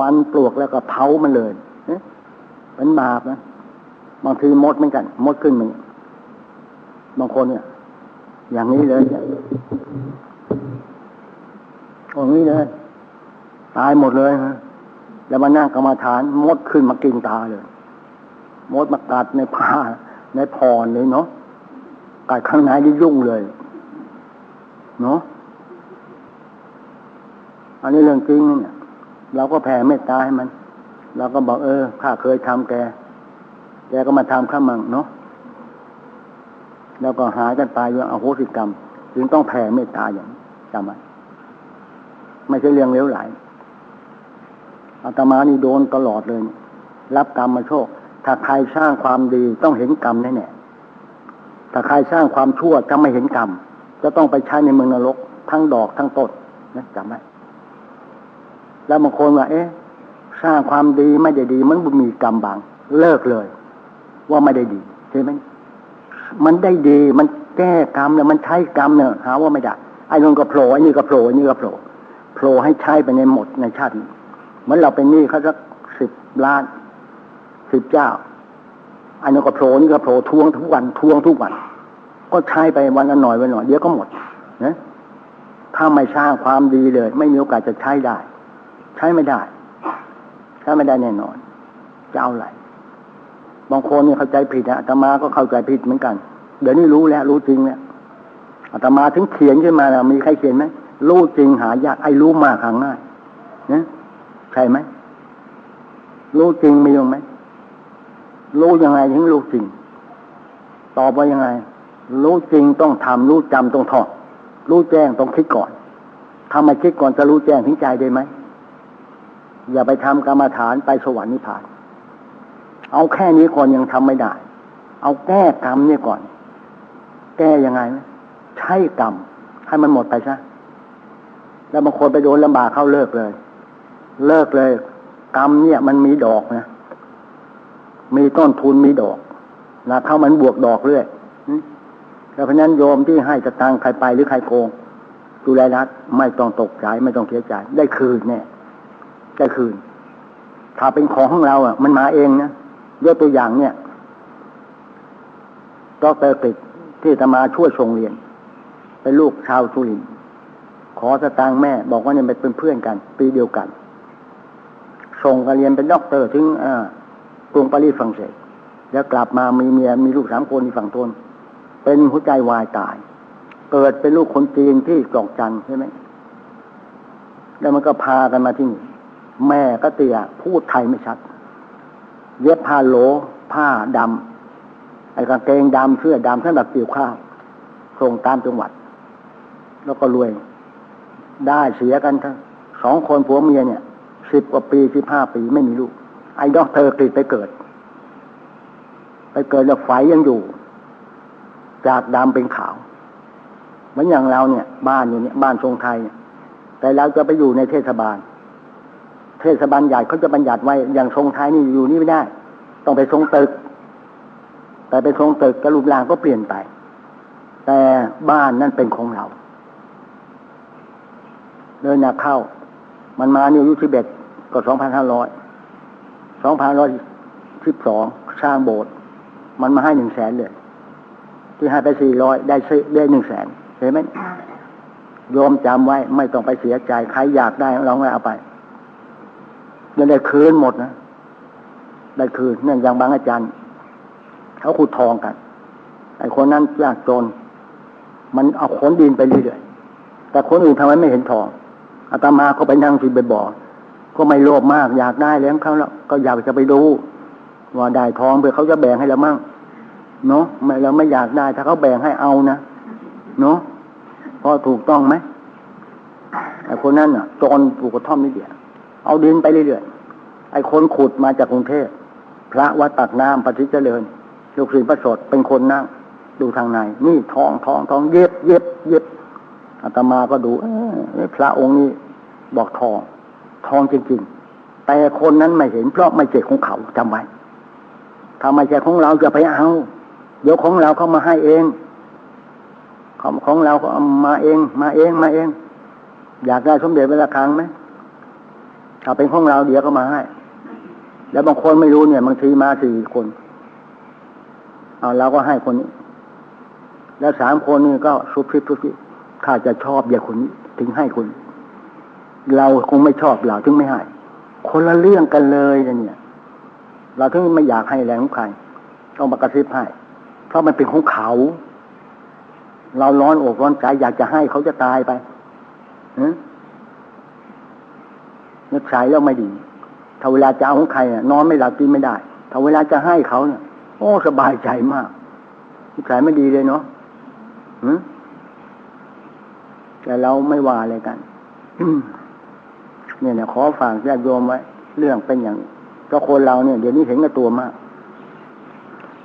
วันปลวกแล้วก็เผามันเลยเป็นบาปนะบางทีมดเหมือนกัน มดขึ้นมึงบางคนเนี่ย อย่างนี้เลยอย่างนี้เลย ตายหมดเลยฮะแล้วมานั่งกรรมาฐาน มดขึ้นมากินตาเลย มดมากัดในผ้า ในพรเลยเนาะกัดข้างในนี่ยุ่งเลย เนาะอันนี้เรื่องจริงเนี่ย เราก็แผ่เมตตาให้มัน เราก็บอกเออข้าเคยทำแก แกก็มาทำข้ามังเนาะแล้วก็หายกันไปว่าอโหสิกรรม จึงต้องแผ่เมตตาอย่างจำไว้ไม่ใช่เรื่องเลวไหลอาตมานี่โดนตลอดเลย รับกรรมมาโชค ถ้าใครสร้างความดีต้องเห็นกรรมแน่ๆถ้าใครสร้างความชั่วจะไม่เห็นกรรม จะต้องไปใช้ในเมืองนรก ทั้งดอกทั้งต้นนะจำไว้ แล้วบางคนว่าเอ๊ะสร้างความดีไม่ได้ดี มันมีกรรมบาง เลิกเลย ว่าไม่ได้ดีใช่ไหมมันได้ดีมันแก้กรรมเนี่ยมันใช้กรรมเนี่ยหาว่าไม่ได้ไอ้นนก็โผล่ไอ้นี่ก็โผล่ไอ้นี่ก็โผล่โผล่ให้ใช้ไปในหมดในชาติเหมือนเราเป็นหนี้เขาสักสิบล้านสิบเจ้าไอ้นนก็โผล่นี่ก็โผล่ทวงทุกวันทวงทุกวัน ก็ใช้ไปวันละหน่อยวันหน่อยเดี๋ยวก็หมดนะถ้าไม่สร้างความดีเลย ไม่มีโอกาสจะใช้ได้ ใช้ไม่ได้ใช้ไม่ได้แน่นอน จะเอาอะไรบางคนนี่เข้าใจผิดนะอาตมาก็เข้าใจผิดเหมือนกัน เดี๋ยวนี้รู้แล้ว รู้จริงแล้วอาตมาถึงเขียนขึ้นมาแล้วมีใครเขียนไหมรู้จริงหายากไอ้รู้มากหาง่ายนะใช่ไหมรู้จริงมีอยู่ไหมรู้ยังไงถึงรู้จริงตอบว่ายังไง รู้จริงต้องทำรู้จำต้องทอดรู้แจ้งต้องคิดก่อนทำไมคิดก่อนจะรู้แจ้งถึงใจได้ไหม อย่าไปทำกรรมฐานไปสวรรค์นิพพาน เอาแค่นี้ก่อนยังทำไม่ได้ เอาแก้กรรมเนี่ยก่อน แก้ยังไงใช้กรรมให้มันหมดไปซะแล้วบางคนไปโดนลำบากเข้าเลิกเลย เลิกเลย กรรมเนี่ย มันมีดอกนะมีต้นทุนมีดอกนะเข้ามันบวกดอกเรื่อยแล้วเพราะนั้นโยมที่ให้จะตังใครไปหรือใครโกงดูแลรัฐไม่ต้องตกใจไม่ต้องเสียใจได้คืนเนี่ย ได้คืน ถ้าเป็นของของเราอะ มันมาเองนะยกตัวอย่างเนี่ยดรกฤษที่ตมาช่วยส่งเรียน เป็นลูกชาวสุรินขอสตางค์แม่ บอกว่าเนี่ยเป็นเพื่อนกัน ปีเดียวกัน ส่งกันเรียนเป็นด็อกเตอร์ถึงกรุงปารีสฝรั่งเศสแล้วกลับมามีเมียมีลูกสามคนที่ฝั่งทนเป็นหัวใจวายตาย เกิดเป็นลูกคนจีนที่กอกจันใช่ไหมแล้วมันก็พากันมาที่นี่ แม่ก็เตี่ยพูดไทยไม่ชัด เย็บผ้าโหล ผ้าดำไอ้กางเกงดำเสื้อดำท่านแบบเกี่ยวข้าวส่งตามจังหวัด แล้วก็รวย ได้เสียกันทั้งสองคนผัวเมียเนี่ยสิบกว่าปีสิบห้าปีไม่มีลูก ไอ้ดอกเธอกรีดไปเกิด ไปเกิดแล้วไฟยังอยู่ จากดำเป็นขาวเหมือนอย่างเราเนี่ย บ้านอยู่เนี่ยบ้านทรงไทย แต่เราจะไปอยู่ในเทศบาล เทศบาลใหญ่เขาจะบัญญัติไว้อย่างทรงไทยนี่อยู่นี่ไม่ได้ ต้องไปทรงตึก แต่ไปทรงตึกกระลูปรางก็เปลี่ยนไป แต่บ้านนั่นเป็นของเราเดินหนักเข้า มันมาเนี่ยยุทิเบตก็สองพันห้าร้อยสองพันร้อยสิบสองสร้างโบสถ์มันมาให้หนึ่งแสนเลย ที่ให้ไปสี่ร้อยได้ซื้อได้หนึ่งแสนเห็นไหมโยมจำไว้ไม่ต้องไปเสียใจใครอยากได้ลองไปเอาไป ยังได้คืนหมดนะได้คืนเนี่ยอย่างบางอาจารย์เขาขุดทองกันไอ้คนนั้นยากจน มันเอาขนดินไปเรื่อยๆแต่คนอื่นทำไมไม่เห็นทองอาตมาก็ไปนั่งที่ไปบอกก็ไม่โลภมากอยากได้แล้วเขาแล้วก็อยากจะไปดูว่าได้ทองเพื่อเขาจะแบ่งให้เรามั่งเนาะไม่เราไม่อยากได้ถ้าเขาแบ่งให้เอานะเนาะพอถูกต้องไหมไอ้คนนั้นอะจนปลูกกระท่อมนิดเดียว เอาดินไปเรื่อยๆไอ้คนขุดมาจากกรุงเทพพระวัดปากน้ำปฏิเจริญลูกศิษย์พระสดเป็นคนนั่ง ดูทางในนี่ทองทองทองเย็บเย็บเย็บอาตมาก็ดูเออพระองค์นี้บอกทองทองจริงๆ แต่คนนั้นไม่เห็นเพราะไม่ใช่ของเขาจำไว้ถ้าไม่ใช่ของเราจะไปเอา เดี๋ยวของเราเขามาให้เองของของเราก็มาเอง มาเองมาเอง อยากได้สมเด็จเวลาครั้งไหม ถ้าเป็นของเราเดี๋ยวก็มาให้ แล้วบางคนไม่รู้เนี่ยบางทีมาสี่คนเอาเราก็ให้คนนี้ แล้วสามคนนี่ก็ซุบซิบซุบซิบถ้าจะชอบอย่าคนนี้ ถึงให้คน เราคงไม่ชอบเราถึงไม่ให้ คนละเรื่องกันเลยเนี่ย เราถึงไม่อยากให้แรงของใครต้องมากระซิบให้ เพราะมันเป็นของเขา เราร้อนอกร้อนใจอยากจะให้เขาจะตายไป นึกใช้แล้วไม่ดีถ้าเวลาจะเอาของใครนอนไม่หลับกินไม่ได้ถ้าเวลาจะให้เขาเนี่ยโอ้สบายใจมากนึกใช้ไม่ดีเลยเนาะแต่เราไม่ว่าอะไรกันเนี่ยเนี่ยขอฝากญาติโยมไว้เรื่องเป็นอย่างก็คนเราเนี่ย เดี๋ยวนี้เห็นกับตัวมาก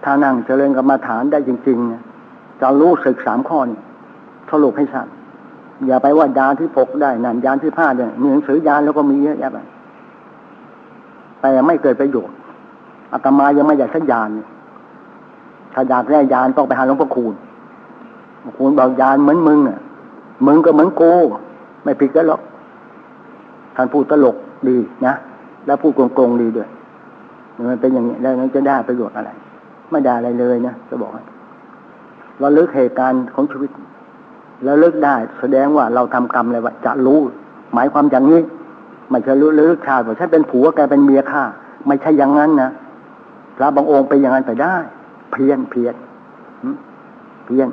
ถ้านั่งเจริญกรรมาฐานได้จริงๆเนี่ยจะรู้สึกสามข้อนี่สรุปให้ชัด อย่าไปว่ายานที่พกได้นั่นยานที่ผ้าเนี่ยมีหนังสือยานแล้วก็มีเยอะแยะไปแต่ไม่เกิดประโยชน์อาตมายังไม่อยากสักยานถ้าอยากได้ยานต้องไปหาหลวงพ่อคูณหลวงพ่อคูณบอกยานเหมือนมึงอะมึงก็เหมือนกูไม่ผิดกันหรอกท่านพูดตลกดีนะแล้วพูดโกงๆดีด้วยมันเป็นอย่างนี้แล้วนั้นจะได้ประโยชน์อะไร ไม่ได้อะไรเลยนะจะบอกเราเลือกเหตุการณ์ของชีวิต แล้วเลิกได้ แสดงว่าเราทำกรรมอะไรวะจะรู้ หมายความอย่างนี้ไม่ใช่รู้เลิกชาติว่าฉันเป็นผัวแกเป็นเมียข้าไม่ใช่อย่างนั้นนะพระบางองค์เป็นอย่างนั้นไปได้ เพียนเพียนเพียน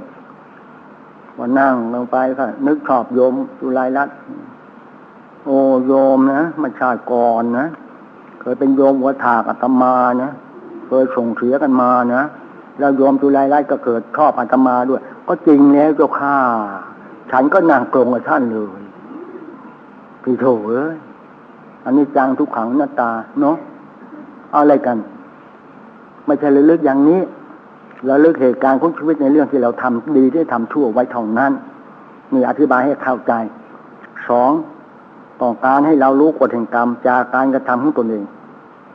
ว่านั่งลงไปค่ะนึกชอบโยมจุลายรัตโอ้โยมนะมาชาติก่อนนะเคยเป็นโยมหัวถากอาตมานะเคยส่งเสียกันมานะ แล้วโยมจุลายรัตก็เกิดชอบอาตมาด้วย ก็จริงแล้วเจ้าข้าฉันก็นั่งตรงกับท่านเลยพี่โถเอ้ยอันนี้จังทุกขังหน้าตาเนาะอะไรกัน ไม่ใช่ระลึกอย่างนี้เระลึกเหตุการณ์ของชีวิตในเรื่องที่เราทำดีที่ทำชั่วไว้เท่านั้นนี่อธิบายให้เข้าใจสองต้องการให้เรารู้กฎแห่งกรรมจากการกระทำของตนเอง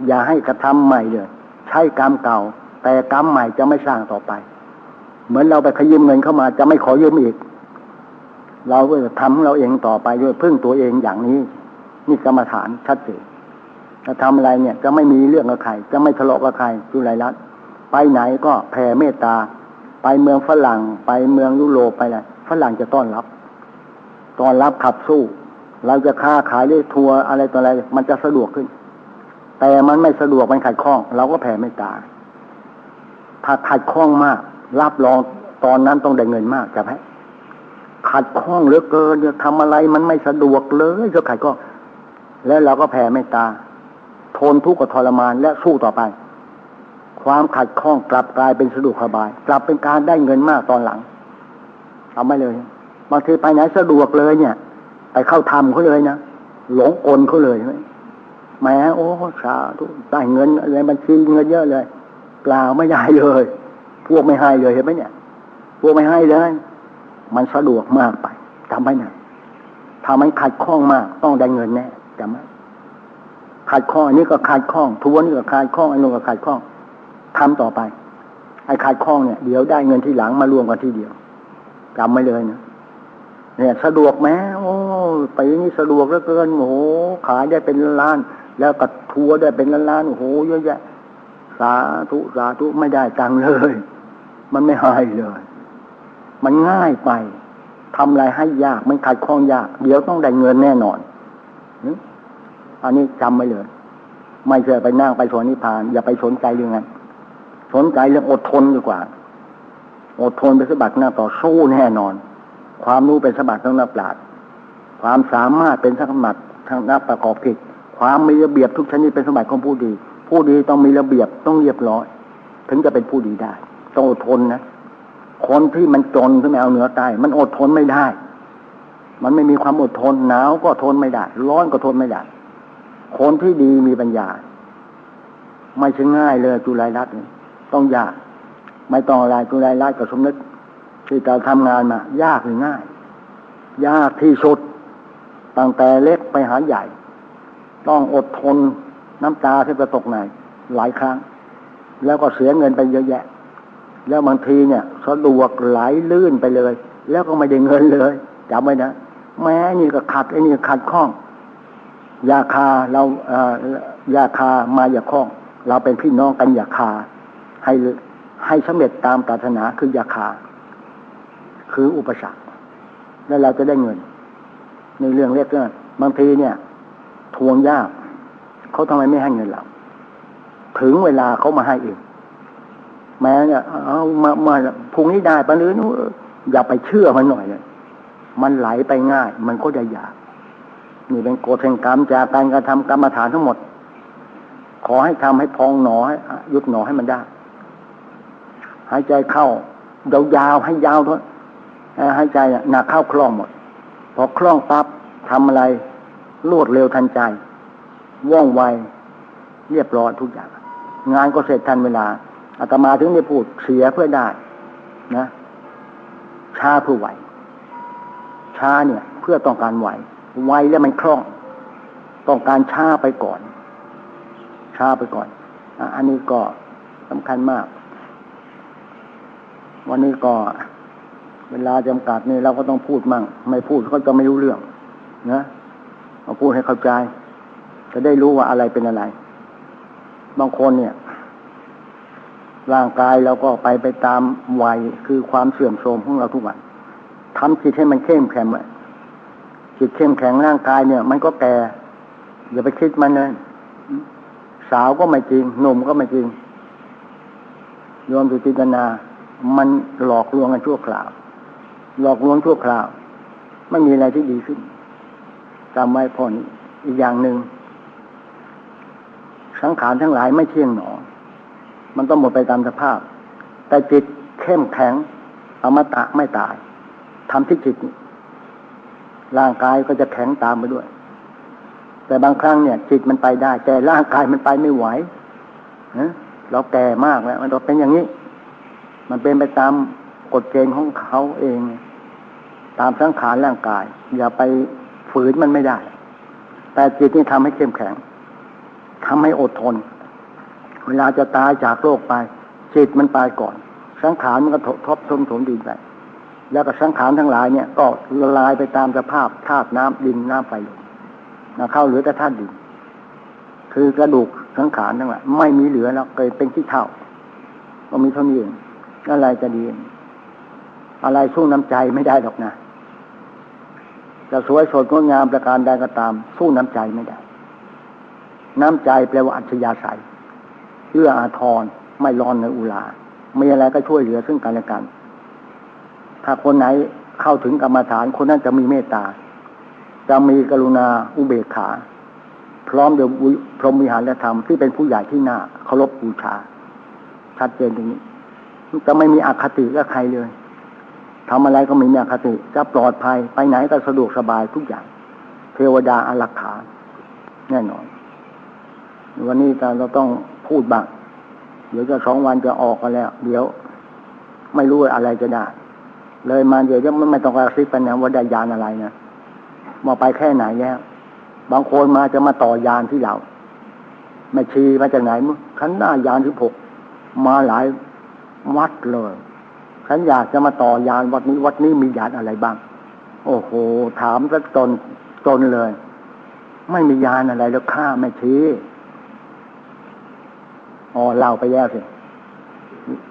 อย่าให้กระทำใหม่เลยใช้กรรมเก่า แต่กรรมใหม่จะไม่สร้างต่อไป เหมือนเราไปขยืมเงินเข้ามา จะไม่ขอยืมอีก เราก็จะทำเราเองต่อไปด้วยพึ่งตัวเองอย่างนี้ นี่กรรมฐานชัดเจนจะทำอะไรเนี่ย จะไม่มีเรื่องกับใคร จะไม่ทะเลาะกับใครจุไรรัตไปไหนก็แผ่เมตตา ไปเมืองฝรั่ง ไปเมืองยุโรปไปอะไรฝรั่งจะต้อนรับต้อนรับขับสู้ เราจะค้าขายได้ทัวร์อะไรต่ออะไร มันจะสะดวกขึ้น แต่มันไม่สะดวกมันขัดข้อง เราก็แผ่เมตตา ถ้าขัดข้องมาก รับรองตอนนั้นต้องได้เงินมากจะไหมขัดข้องเหลือเกินจะทำอะไรมันไม่สะดวกเลยจะขัดข้องแล้วเราก็แผ่เมตตา ทนทุกข์กับทรมานและสู้ต่อไป ความขัดข้องกลับกลายเป็นสะดวกสบาย กลับเป็นการได้เงินมากตอนหลังเอาไม่เลยบางทีไปไหนสะดวกเลยเนี่ย ไปเข้าทำเขาเลยนะหลงกลเขาเลยไหมแหมโอ้สาธุได้เงินอะไรบัญชีเงินเยอะเลย เปล่าไม่ได้เลย พวกไม่ให้เลยเห็นไหมเนี่ย พวกไม่ให้เลย มันสะดวกมากไปจำไว้นะถ้ามันขัดข้องมาก ต้องได้เงินแน่จำไหมขัดข้องอันนี้ก็ขัดข้องทวนนี่ก็ขัดข้องอันนู้นก็ขัดข้องทำต่อไปไอ้ขัดข้องเนี่ยเดี๋ยวได้เงินที่หลังมารวมกันที่เดียวจำไม่เลยนะเนี่ยสะดวกไหมโอ้ไปนี่สะดวกเหลือเกินโอ้โหขายได้เป็นล้าน แล้วก็ทัวร์ได้เป็นล้านโอ้โหเยอะแยะ สาธุสาธุไม่ได้ตังเลย มันไม่หายเลย มันง่ายไปทำอะไรให้ยากมันขัดข้องยาก เดี๋ยวต้องได้เงินแน่นอนอันนี้จำไว้เลย ไม่ใช่ไปนั่งไปสวนนิพพาน อย่าไปสนใจเรื่องนั้นสนใจเรื่องอดทนดีกว่า อดทนเป็นสบัติหน้าต่อสู้แน่นอน ความรู้เป็นสบัติต้องนับปราดความสามารถเป็นสมบัติทางนับประกอบผิดความมีระเบียบทุกชนิดเป็นสมบัติของผู้ดี ผู้ดีต้องมีระเบียบต้องเรียบร้อย ถึงจะเป็นผู้ดีได้ ต้องอดทนนะคนที่มันจนขึ้นมาเอาเหนือใต้มันอดทนไม่ได้ มันไม่มีความอดทนหนาวก็ทนไม่ได้ ร้อนก็ทนไม่ได้คนที่ดีมีปัญญา ไม่ใช่ง่ายเลยจุลายรัตน์ต้องยาก ไม่ต้องอะไรจุลายรัตน์กับสมนึกที่เราทำงานมา ยากหรือง่าย ยากที่สุดตั้งแต่เล็กไปหาใหญ่ ต้องอดทน น้ำตาที่จะตกในหลายครั้ง แล้วก็เสียเงินไปเยอะแยะ แล้วบางทีเนี่ยสะดวกไหลลื่นไปเลย แล้วก็ไม่ได้เงินเลยจำไว้นะแม้นี่ก็ขัดไอ้นี่ขัดข้อง ยาคาเราเอ่อยาคามาอย่าคล้อง เราเป็นพี่น้องกันอย่าคา ให้ให้สำเร็จตามปรารถนาคือยาคา คืออุปสรรคแล้วเราจะได้เงิน ในเรื่องเล็กเรื่องบางทีเนี่ย ทวงยาก เขาทำไมไม่ให้เงินเรา ถึงเวลาเขามาให้เองแม้เนี่ยเอามามาพรุ่งนี้ได้ปะหรือนู้อย่าไปเชื่อมันหน่อยเลยมันไหลไปง่าย มันก็จะยาก นี่เป็นโกฎแห่งกรรมจากการกระทำกรรมฐานทั้งหมด ขอให้ทำให้พองหนอให้ยุบหนอให้มันได้ หายใจเข้ายาวๆให้ยาวด้วยหายใจหนักเข้าคล่องหมด พอคล่องปั๊บทำอะไรรวดเร็วทันใจ ว่องไว เรียบร้อยทุกอย่าง งานก็เสร็จทันเวลาอาตมาถึงได้พูดเสียเพื่อได้ นะช้าเพื่อไหวช้าเนี่ย เพื่อต้องการไหวไวแล้วมันคล่อง ต้องการช้าไปก่อน ช้าไปก่อนอันนี้ก็สำคัญมาก วันนี้ก็เวลาจำกัดนี่เราก็ต้องพูดมั่ง ไม่พูดเขาจะไม่รู้เรื่องนะเอาพูดให้เข้าใจ จะได้รู้ว่าอะไรเป็นอะไร บางคนเนี่ย ร่างกายเราก็ไปไปตามวัยคือความเสื่อมโทรมของเราทุกวันทำจิตให้มันเข้มแข็งไว้จิตเข้มแข็งร่างกายเนี่ย มันก็แก่อย่าไปคิดมันเลยสาวก็ไม่จริงหนุ่มก็ไม่จริงโยมสุจิตนา มันหลอกลวงกันชั่วคราว หลอกลวงชั่วคราว ไม่มีอะไรที่ดีขึ้นจำไว้พอนี้อีกอย่างหนึ่ง สังขารทั้งหลายไม่เที่ยงหนอ มันต้องหมดไปตามสภาพ แต่จิตเข้มแข็งอมตะไม่ตายทำที่จิตร่างกายก็จะแข็งตามไปด้วย แต่บางครั้งเนี่ย จิตมันไปได้ แต่ร่างกายมันไปไม่ไหวเราแก่มากแล้ว มันเป็นอย่างนี้ มันเป็นไปตามกฎเกณฑ์ของเขาเอง ตามสังขารร่างกาย อย่าไปฝืนมันไม่ได้ แต่จิตนี่ทำให้เข้มแข็ง ทำให้อดทน เวลาจะตายจากโลกไปจิตมันไปก่อน สังขารมันก็ทบทมถมดินไปแล้วก็สังขารทั้งหลายเนี่ย ก็ละลายไปตามสภาพธาตุน้ำดินน้ำไฟลมนะเข้าเหลือแต่ธาตุดิน คือกระดูกสังขารทั้งหลายไม่มีเหลือแล้วเกิดเป็นที่เท่าก็มีเท่านี้เองอะไรจะดี อะไรสู้น้ำใจไม่ได้หรอกนะจะสวยสดงดงามประการใดก็ตาม สู้น้ำใจไม่ได้ น้ำใจแปลว่าอัจฉริยะใสเอื้ออาทรไม่ร้อนในอุลามีอะไรก็ช่วยเหลือซึ่งกันและกัน ถ้าคนไหนเข้าถึงกรรมฐานคนนั้นจะมีเมตตา จะมีกรุณาอุเบกขา พร้อมเด้วยพรหมวิหารธรรมที่เป็นผู้ใหญ่ที่น่าเคารพบูชา ชัดเจนตรงนี้ จะไม่มีอคติกับใครเลยทำอะไรก็ไม่มีอคติ จะปลอดภัยไปไหนก็สะดวกสบายทุกอย่าง เทวดาอารักขา แน่นอน วันนี้เราต้องพูดบ้างเดี๋ยวจะสองวันจะออกกันแล้ว เดี๋ยว ไม่รู้อะไรจะได้ เลยมาเดี๋ยวจะไม่ต้องกระซิบกันนะว่าได้ยานอะไรนะมาไปแค่ไหนแล้วบางคนมาจะมาต่อยานที่เราไม่ชีมาจากไหนมั้งขันหน้ายานที่หกมาหลายวัดเลยฉันอยากจะมาต่อยานวัดนี้วัดนี้มียานอะไรบ้าง โอ้โห ถามซะจนจนเลย ไม่มียานอะไรแล้วข้าไม่ชี้ อ๋อเล่าไปแล้วสิ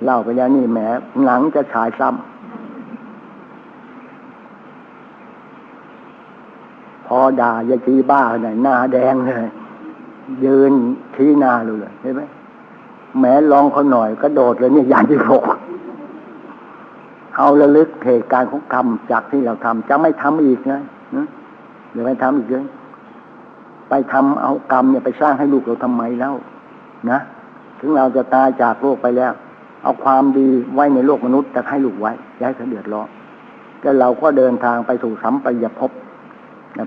เล่าไปแล้วนี่แหมหนังจะฉายซ้ำพอด่ายาจีบ้าหน่อยหน้าแดงเลยยืนชี้หน้าเลยเห็นไหมแม้ลองเขาหน่อยก็โดดเลยนี่ยานที่หกเอาระลึกเหตุการณ์ของกรรมจากที่เราทำจะไม่ทำอีกนะเดี๋ยวไม่ทำอีกเลยไปทำเอากรรมเนี่ยไปสร้างให้ลูกเราทำไมแล้ว นะ ถึงเราจะตายจากโลกไปแล้ว เอาความดีไว้ในโลกมนุษย์จะให้ลูกไว้ย้ายเขาเดือดร้อนแล้วเราก็เดินทางไปสู่สัมปยภพ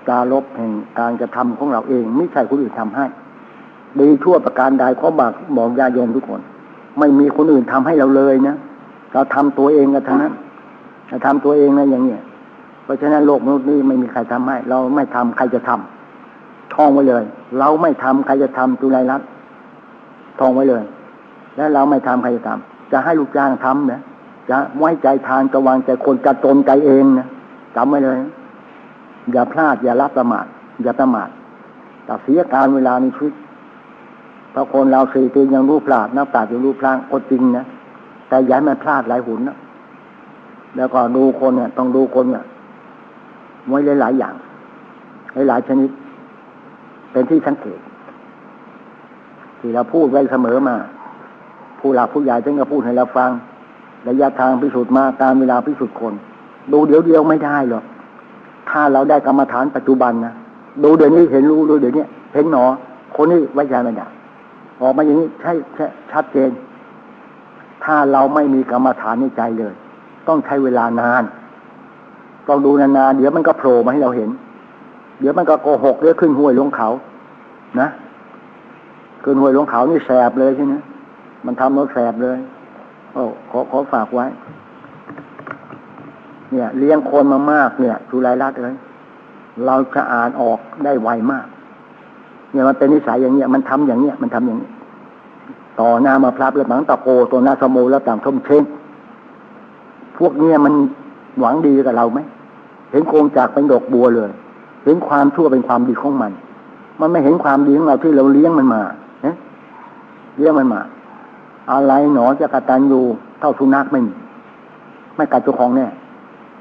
ตาลบแห่งการกระทำของเราเอง ไม่ใช่คนอื่นทำให้ ดีทั่วประการใดขอบอกบอกญาโยมทุกคน ไม่มีคนอื่นทำให้เราเลยนะเราทำตัวเองกันทั้งนั้นเราทำตัวเองนะอย่างเนี้ยเพราะฉะนั้นโลกมนุษย์นี้ไม่มีใครทำให้ เราไม่ทำใครจะทำท่องไว้เลย เราไม่ทำใครจะทำตุลายรัต ทองไว้เลย แล้วเราไม่ทำใครจะทำจะให้ลูกจ้างทำนะจะไว้ใจทานจะวางใจคนจะตนใจเองนะจำไว้เลย อย่าพลาด อย่ารับประมาทอย่าประมาทแต่เสียการเวลาในชีวิตเพราะคนเราสี่ปียังรู้พลาดนับปราดยังรู้พลางก็จริงนะแต่ย้ายมันพลาดหลายหุนนะแล้วก็ดูคนเนี่ย ต้องดูคนเนี่ยไว้หลายๆอย่างหลายๆชนิด เป็นที่สังเกต ที่เราพูดไว้เสมอมา ผู้หลักผู้ใหญ่ท่านก็พูดให้เราฟังระยะทางพิสูจน์มาการเวลาพิสูจน์คน ดูเดี๋ยวเดียวไม่ได้หรอกถ้าเราได้กรรมฐานปัจจุบันนะดูเดี๋ยวนี้เห็นรู้ดูเดี๋ยวนี้เห็นหนอ คนนี้ไว้ใจไม่ได้ออกมาอย่างนี้ใช่ช่ชัดเจน ถ้าเราไม่มีกรรมฐานในใจเลย ต้องใช้เวลานานต้องดูนานๆเดี๋ยวมันก็โผล่มาให้เราเห็น เดี๋ยวมันก็โกหกเรื่อขึ้นห้วยลงเขา นะ ขึ้นห้วยลงเขานี่แสบเลยใช่ไหมมันทำรถแสบเลยโอ้ขอขอฝากไว้ เนี่ย เลี้ยงคนมามากเนี่ยสุรายรัตเลย เราจะอ่านออกได้ไวมาก เนี่ยมันเป็นนิสัยอย่างเงี้ยมันทำอย่างเงี้ยมันทำอย่างนี้ ต่อหน้ามาพลับแล้วหลังตะโกตัวหน้าสมูแล้วต่างทมเชงพวกเนี้ยมันหวังดีกับเราไหมเห็นโครงจากเป็นดอกบัวเลย เห็นความชั่วเป็นความดีของมัน มันไม่เห็นความดีของเราที่เราเลี้ยงมันมา เรียเลี้ยงมันมา อะไรหนอจะกระตันอยู่เท่าสุนัขไม่มีไม่กัดเจ้าของแน่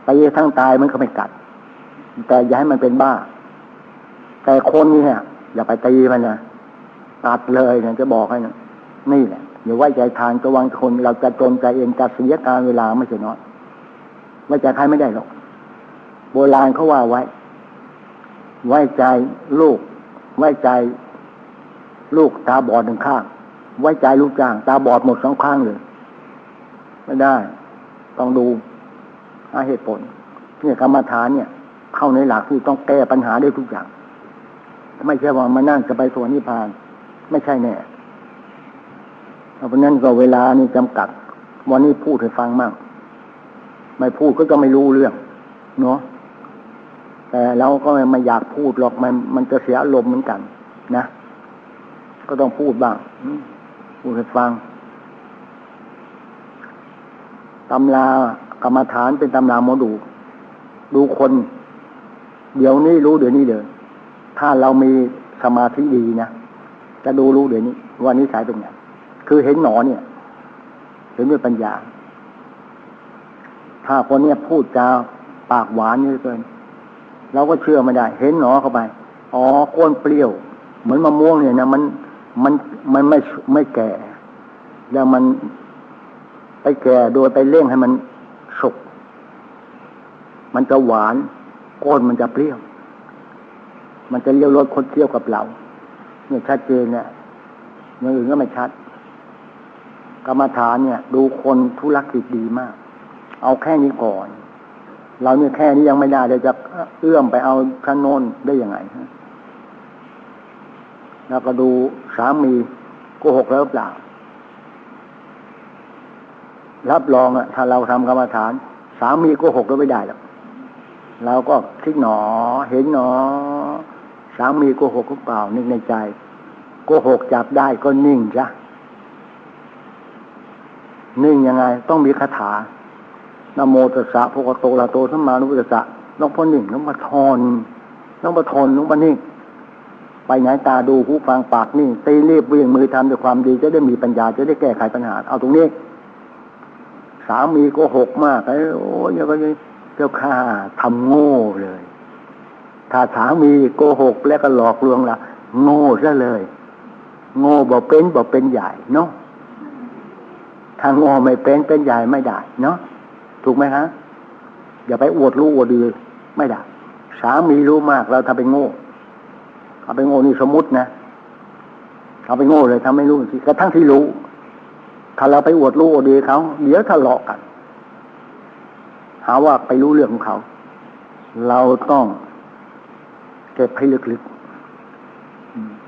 ไปทั้งตายมันก็ไม่กัด แต่อย่าให้มันเป็นบ้า แต่คนนี้เนี่ยอย่าไปตีมันนะตัดเลยเนี่ยจะบอกให้นะนี่แหละอย่าไว้ใจทางจะวางคนเราจะจนใจเองจะเสียการเวลาไม่ใช่น้อยไว้ใจใครไม่ได้หรอก โบราณเขาว่าไว้ ไว้ใจลูก ไว้ใจ ลูกตาบอดหนึ่งข้าง ไว้ใจลูกจ้าง ตาบอดหมดสองข้างเลยไม่ได้ ต้องดูหาเหตุผลเนี่ยกรรมฐานเนี่ย เข้าในหลักที่ต้องแก้ปัญหาได้ทุกอย่าง ไม่ใช่ว่ามานั่งจะไปสวนนิพพาน ไม่ใช่แน่เพราะนั้นก็เวลานี่จำกัด วันนี้พูดให้ฟังมาก ไม่พูดก็จะไม่รู้เรื่องเนาะแต่เราก็ไม่อยากพูดหรอกมันมันจะเสียอารมณ์เหมือนกัน นะ ก็ต้องพูดบ้าง พูดให้ฟังตำรากรรมฐานเป็นตำราหมอดู ดูคน เดี๋ยวนี้รู้เดี๋ยวนี้เลยถ้าเรามีสมาธิดีนะจะดูรู้เดี๋ยวนี้ว่านิสัยเป็นไงคือเห็นหนอเนี่ย เห็นด้วยปัญญา ถ้าคนเนี้ยพูดจาปากหวานนี่เกินเราก็เชื่อไม่ได้ เห็นหนอเข้าไป อ๋อก้นเปรี้ยว เหมือนมะม่วงเนี่ยนะมัน มันมันไม่ไม่แก่ แล้วมันไปแก่โดยไปเร่งให้มันสุก มันจะหวานก้นมันจะเปรี้ยว มันจะเลี้ยวรสคนเที่ยวกับเราเนี่ยชัดเจนเนี่ยอย่างอื่นก็ไม่ชัด กรรมฐานเนี่ย ดูคนธุรกิจดีมาก เอาแค่นี้ก่อน เราเนี่ยแค่นี้ยังไม่ได้เดี๋ยวจะเอื้อมไปเอาชั้นโน้นได้ยังไงฮะ แล้วก็ดูสามีโกหกแล้วเปล่า รับรองอะถ้าเราทำกรรมฐาน สามีโกหกก็ไม่ได้หรอกเราก็คิดหนอ เห็นหนอ สามีโกหกหรือเปล่านึกในใจโกหกจับได้ก็นิ่งจ้ะนิ่งยังไง ต้องมีคาถานโมตัสสะพระโตละโตสัมมานุปัสสะน้องพ่อหนึ่งน้องมาทอนน้องมาทนน้องมานิ่ง ไปไหนตาดูหูฟังปากนิ่งตีรีบวิ่งมือทำด้วยความดีจะได้มีปัญญาจะได้แก้ไขปัญหา เอาตรงนี้ สามีโกหกมากไอ้โอ้ยเดี๋ยวก็เจ้าข้าทำโง่เลย ถ้าสามีโกหกแล้วก็หลอกลวงละโง่ซะเลย โง่บอกเป็นบอกเป็นใหญ่เนาะถ้าโง่ไม่เป็นเป็นใหญ่ไม่ได้เนาะถูกไหมฮะอย่าไปอวดรู้อวดดีไม่ได้สามีรู้มากเราทำเป็นโง่ เอาไปโง่นี่สมมตินะเอาไปโง่เลยทำไม่รู้สิกระทั่งที่รู้ ถ้าเราไปอวดรู้อวดดีเขาเดี๋ยวทะเลาะกัน หาว่าไปรู้เรื่องของเขา เราต้องเก็บให้ลึก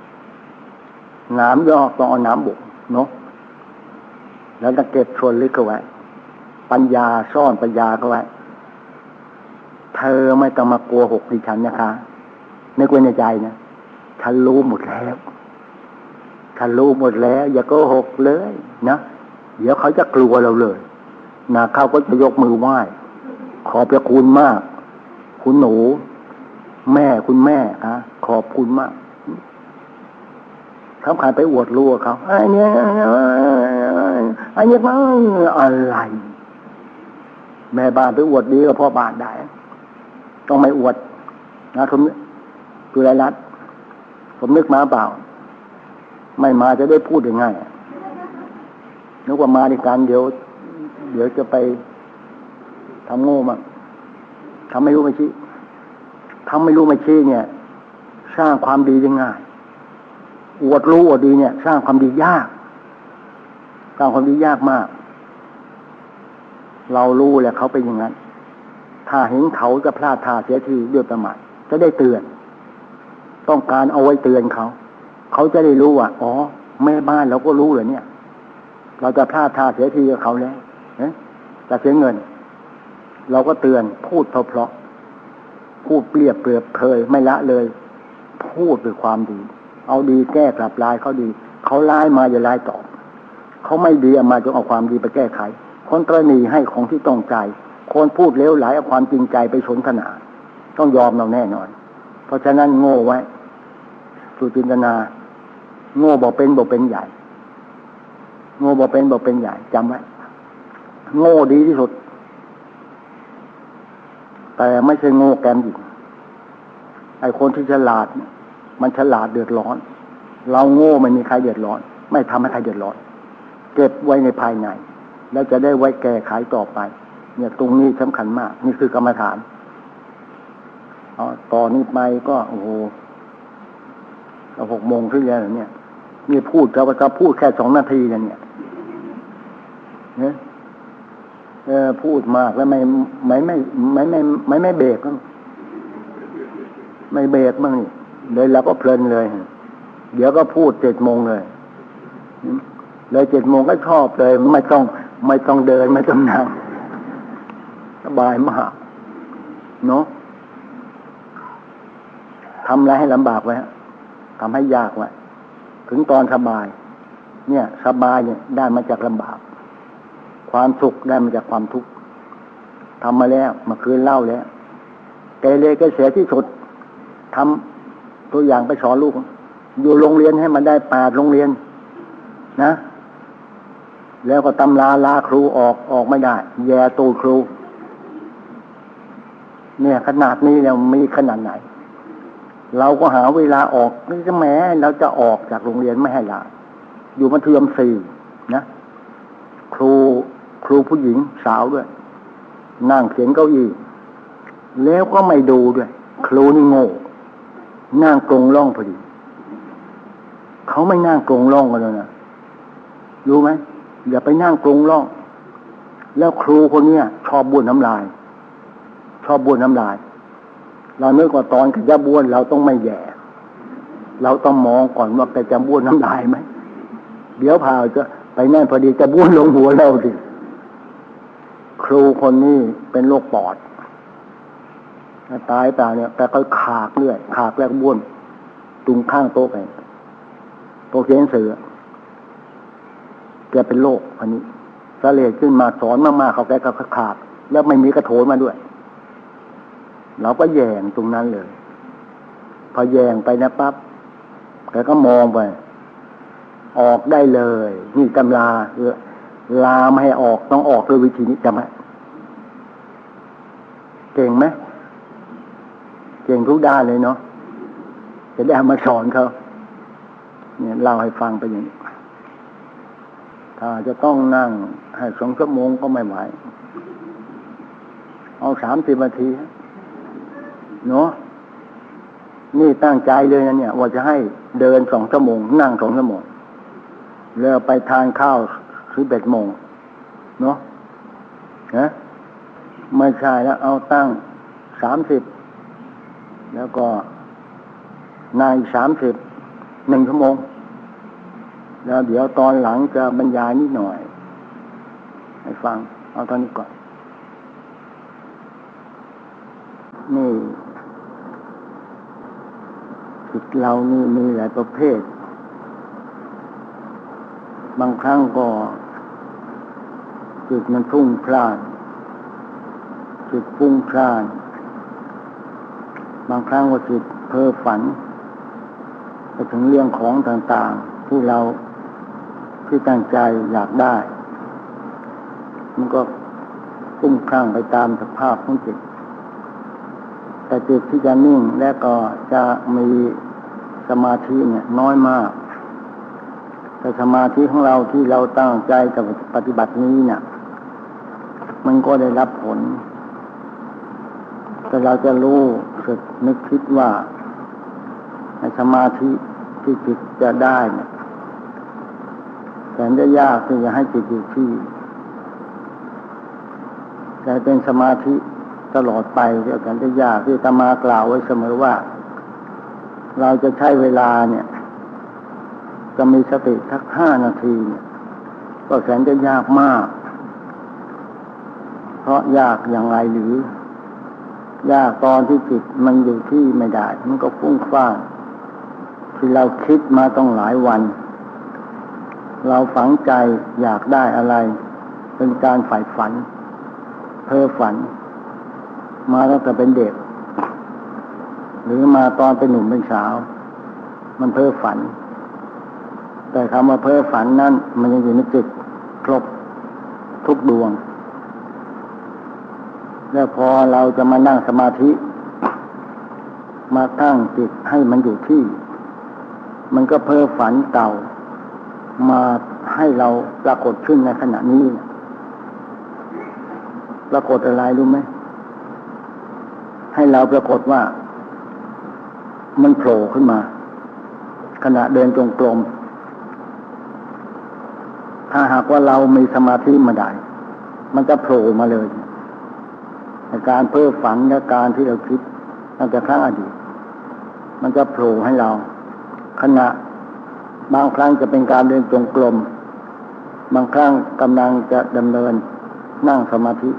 ๆน้ำยอกต้องเอาน้ำบุกเนาะแล้วจะเก็บชวนลึกเอาไว้ปัญญาซ่อนปัญญาเขาไว้เธอไม่ต้องมากลัวหกดิฉันนะคะนึกไว้ในใจนะ ฉันรู้หมดแล้วฉันรู้หมดแล้ว อย่าโกหกเลยนะเดี๋ยวเขาจะกลัวเราเลยนะเขาก็จะยกมือไหว้ขอบพระคุณมาก คุณหนู แม่คุณแม่คะขอบคุณมากเขาขายไปอวดรู้กับเขาไอ้เนี่ยไอ้เนี่ยมันอะไร แม่บ้านไปอวดดีกับพ่อบ้านได้ ต้องไม่อวดนะคุณจุไรรัตน์ ผมนึกมาเปล่า ไม่มาจะได้พูดยังไงนึกว่ามาในการเดี๋ยว เดี๋ยวจะไปทำโง่มาทำไม่รู้ไม่ชี้ทำไม่รู้ไม่ชี้เนี่ย สร้างความดียังง่ายอวดรู้อวดดีเนี่ย สร้างความดียาก สร้างความดียากมาก เรารู้แหละเขาเป็นอย่างนั้น ถ้าเห็นเขาจะพลาดท่าเสียทีด้วยประมาทจะได้เตือน ต้องการเอาไว้เตือนเขา เขาจะได้รู้ว่าอ๋อ แม่บ้านเราก็รู้เหรอเนี่ย เราจะพลาดท่าเสียทีกับเขาแล้วจะเสียเงิน เราก็เตือนพูดเพราะๆพูดเปรียบเปรียบเพยไม่ละเลย พูดด้วยความดี เอาดีแก้กลับลายเขาดี เขาไล่มาอย่าไล่ตอบเขาไม่ดีเอามาจงเอาความดีไปแก้ไข คนตรณีให้ของที่ต้องใจคนพูดเล้วไหลเอาความจริงใจไปชนขนาดต้องยอมเราแน่นอน เพราะฉะนั้นโง่ไว้สุจินตนา โง่บอกเป็นบอกเป็นใหญ่ โง่บอกเป็นบอกเป็นใหญ่จำไว้โง่ดีที่สุด แต่ไม่ใช่โง่แกมหญิงไอ้คนที่ฉลาด มันฉลาดเดือดร้อน เราโง่ไม่มีใครเดือดร้อน ไม่ทำให้ใครเดือดร้อน เก็บไว้ในภายใน แล้วจะได้ไว้แก้ไขต่อไป เนี่ยตรงนี้สำคัญมาก นี่คือกรรมฐาน อ๋อต่อนนี้ไปก็โอ้โหหกโมงขึ้นแล้วเนี่ยนี่พูดจะจะพูดแค่สองนาทีเนี่ยเนี่ยเออพูดมากแล้วไม่ไม่ไม่ไม่ไม่ไม่ไม่เบรกมั้งไม่เบรกมั้งนี่เลยเราก็เพลินเลย เดี๋ยวก็พูดเจ็ดโมงเลย เลยเจ็ดโมงก็ชอบเลย ไม่ต้อง ไม่ต้องเดิน ไม่ต้องนั่งสบายมาก เนาะ ทำอะไรให้ลำบากไว้ทำให้ยากไว้ถึงตอนสบาย เนี่ยสบายเนี่ยได้มาจากลำบาก ความสุขได้มาจากความทุกข์ทำมาแล้วมาคืนเล่าแล้วเกเรเกเสียที่สุดทำตัวอย่างไปสอนลูก อยู่โรงเรียนให้มันได้แปดโรงเรียน นะ แล้วก็ตำราลาครูออกออกไม่ได้ แย่ตูครู เนี่ยขนาดนี้แล้วมีขนาดไหน เราก็หาเวลาออกนี่จะแม้เราจะออกจากโรงเรียนไม่ให้ลาอยู่มัธยมสี่นะ ครูครูผู้หญิงสาวด้วย นั่งเขียนเก้าอี้แล้วก็ไม่ดูด้วย ครูนี่โง่นั่งกรงร่องพอดีเขาไม่นั่งกรงร่องกันเลยนะรู้ไหมอย่าไปนั่งกรงร่อง แล้วครูคนเนี้ยชอบบ้วนน้ำลาย ชอบบ้วนน้ำลาย เราเนื่อว่าตอนกจะบ้วนเราต้องไม่แย่ เราต้องมองก่อนว่าแกจะบ้วนน้ำลายไหมเดี๋ยวพาจะไปแน่พอดีจะบ้วนลงหัวเราสิครูคนนี้เป็นโรคปอดตายเปล่าเนี่ย แต่ก็ขากเรื่อยขากแล้วบ้วนตรงข้างโต๊ะไปโต๊ะเขียนเสือแกเป็นโรคอันนี้สะเลดขึ้นมาสอนมากๆเขาแกก็ขาดแล้วไม่มีกระโถนมาด้วย เราก็แยงตรงนั้นเลย พอแยงไปนะปั๊บแกก็มองไป ออกได้เลย นี่ตำราลาไม่ให้ออกต้องออกด้วยวิธีนี้จำไหมเก่งไหมเก่งทุกด้านเลยเนาะจะได้มาสอนเขาเนี่ยเล่าให้ฟังไปอย่างนี้ถ้าจะต้องนั่งให้สองชั่วโมงก็ไม่ไหว เอาสามสิบนาที เนาะนี่ตั้งใจเลยนะเนี่ย ว่าจะให้เดินสองชั่วโมง นั่งสองชั่วโมงแล้วไปทานข้าวคือเบ็ดโมงเนาะนะไม่ใช่แล้วเอาตั้งสามสิบแล้วก็นายสามสิบหนึ่งชั่วโมง แล้วเดี๋ยวตอนหลังจะบรรยายนิดหน่อย ให้ฟัง เอาตอนนี้ก่อน นี่ จิตเรานี่มีหลายประเภท บางครั้งก็จิตมันพุ่งพล่านจิตฟุ้งพล่าน บางครั้งก็จิตเพ้อฝันไปถึงเรื่องของต่างๆ ที่เราที่ตั้งใจอยากได้ มันก็ตุ้มคลั่งไปตามสภาพของจิต แต่จิตที่จะนิ่งและก็จะมีสมาธิเนี่ยน้อยมาก แต่สมาธิของเราที่เราตั้งใจกับปฏิบัตินี้เนี่ย มันก็ได้รับผล แต่เราจะรู้สึกนึกคิดว่าในสมาธิที่จิตจะได้เนี่ยแต่จะยากที่จะให้จิตอยู่ที่แต่เป็นสมาธิ ตลอดไปเดี๋ยวกันจะยากที่ตมากล่าวไว้เสมอว่า เราจะใช้เวลาเนี่ย จะมีสติทักห้านาทีเนี่ยก็แสนจะยากมาก เพราะยากอย่างไรหรือ ยากตอนที่จิตมันอยู่ที่ไม่ได้ มันก็ฟุ้งฟ้างที่เราคิดมาต้องหลายวัน เราฝังใจอยากได้อะไร เป็นการใฝ่ฝัน เพ้อฝัน มาตั้งแต่เป็นเด็ก หรือมาตอนเป็นหนุ่มเป็นสาว มันเพ้อฝัน แต่คำว่าเพ้อฝันนั้น มันยังอยู่ในจิตครบทุกดวง แล้วพอเราจะมานั่งสมาธิ มาตั้งจิตให้มันอยู่ที่ มันก็เพ้อฝันเก่า มาให้เราปรากฏขึ้นในขณะนี้ปรากฏอะไรรู้ไหม ให้เราปรากฏว่า มันโผล่ขึ้นมา ขณะเดินจงกรมถ้าหากว่าเรามีสมาธิมาได้ มันจะโผล่มาเลยในการเพ้อฝันและการที่เราคิดตั้งแต่ครั้งอดีต มันจะโผล่ให้เรา ขณะบางครั้งจะเป็นการเดินจงกรมบางครั้งกำลังจะดำเนินนั่งสมาธิ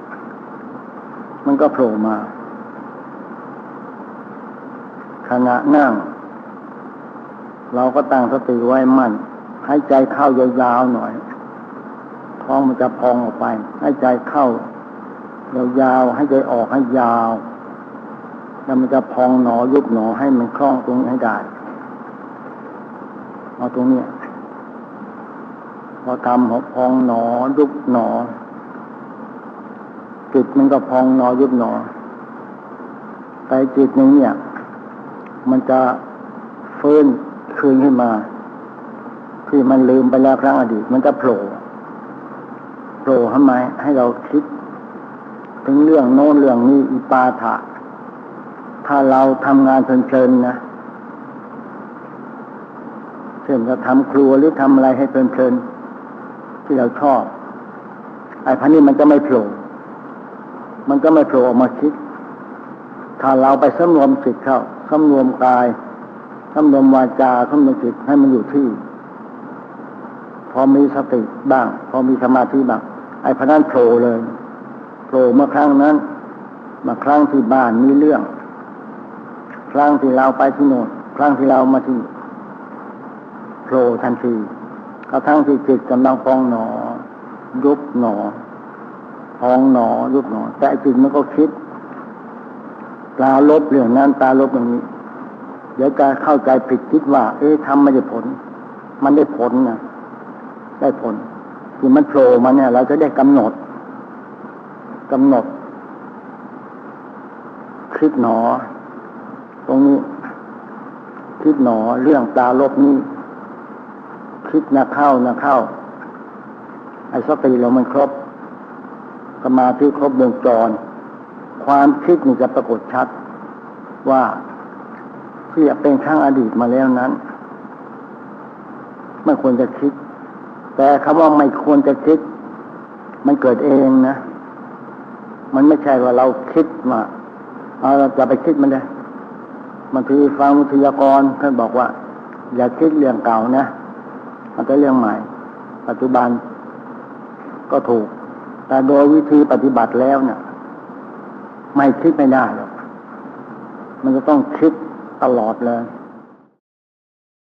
มันก็โผล่มา ข ณะนั่ง เราก็ตั้งสติไว้มั่นให้ใจเข้ายาวๆหน่อย ท้องมันจะพองออกไป ให้ใจเข้ายาวๆให้ใจออกให้ยาว แล้วมันจะพองหนอยุบหนอให้มันคล่องตรงนี้ให้ได้เอาตรงนี้พอทำหพองหนอยุบหนอจิตมันก็พองหนอยุบหนอไปจิตหนึ่งเนี่ย มันจะฟื้นคืนขึ้นมา ที่มันลืมไปแล้วครั้งอดีต มันจะโผล่โผล่ทำไม ให้เราคิด ถึงเรื่องโน้นเรื่องนี้อิปาถะ ถ้าเราทำงานเพลินๆนะเช่นจะทำครัวหรือทำอะไรให้เพลินๆที่เราชอบ ไอ้พันนี้มันจะไม่โผล่มันก็ไม่โผล่ออกมาคิด ถ้าเราไปสำรวมจิตเข้า สำรวมกายสำรวมวาจาสำรวมจิตให้มันอยู่ที่ พอมีสติบ้าง พอมีสมาธิบ้างไอ้พนันโผล่เลยโผล่เมื่อครั้งนั้นมาครั้งที่บ้านมีเรื่อง ครั้งที่เราไปที่โน่นครั้งที่เรามาที่โผล่ทันทีกระทั่งที่จิตกำลังพองหนอ ยุบหนอพองหนอยุบหนอ แต่จิตมันก็คิด ตาลบเรื่องนั้นตาลบอย่างนี้ เดี๋ยวจะเข้าใจผิดคิดว่า เอ๊ะทำไม่ได้ผล มันได้ผลนะได้ผลที่มันโผล่มาเนี่ย เราจะได้กำหนดกำหนดคิดหนอ ตรงนี้คิดหนอเรื่องตาลบนี้คิดนะเข้านะเข้า ไอ้สติเรามันครบสมาธิครบวงจร ความคิดนี่จะปรากฏชัดว่าที่เป็นข้างอดีตมาแล้วนั้น ไม่ควรจะคิด แต่คำว่าไม่ควรจะคิด มันเกิดเองนะ มันไม่ใช่ว่าเราคิดมาเอาเราจะไปคิดมันเลยบางทีฟังวิทยากรท่านบอกว่า อย่าคิดเรื่องเก่านะมันจะเรื่องใหม่ ปัจจุบันก็ถูก แต่โดยวิธีปฏิบัติแล้วเนี่ย ไม่คิดไม่ได้หรอก มันจะต้องคิดตลอดเลย